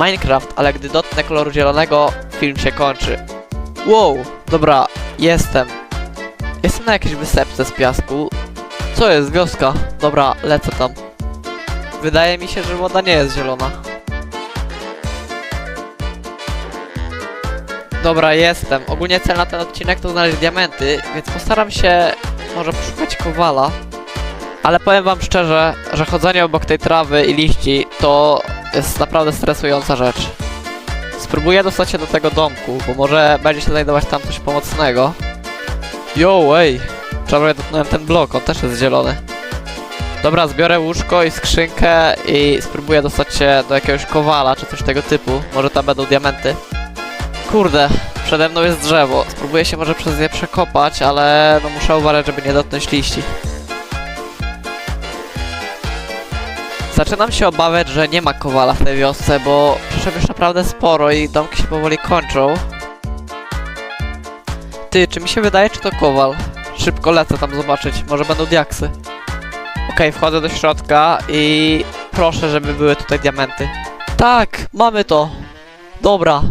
Minecraft, ale gdy dotknę koloru zielonego, film się kończy. Wow, dobra, jestem. Jestem na jakiejś wysepce z piasku. Co jest, wioska? Dobra, lecę tam. Wydaje mi się, że woda nie jest zielona. Dobra, jestem. Ogólnie cel na ten odcinek to znaleźć diamenty, więc postaram się może poszukać kowala. Ale powiem wam szczerze, że chodzenie obok tej trawy i liści to jest naprawdę stresująca rzecz. Spróbuję dostać się do tego domku, bo może będzie się znajdować tam coś pomocnego. Yo, ej! Prawie dotknąłem ten blok, on też jest zielony. Dobra, zbiorę łóżko i skrzynkę i spróbuję dostać się do jakiegoś kowala czy coś tego typu. Może tam będą diamenty. Kurde, przede mną jest drzewo. Spróbuję się może przez nie przekopać, ale no muszę uważać, żeby nie dotknąć liści. Zaczynam się obawiać, że nie ma kowala w tej wiosce, bo przyszedł już naprawdę sporo i domki się powoli kończą. Ty, czy mi się wydaje, czy to kowal? Szybko lecę tam zobaczyć, może będą diaksy. Okej, wchodzę do środka i proszę, żeby były tutaj diamenty. Tak, mamy to. Dobra,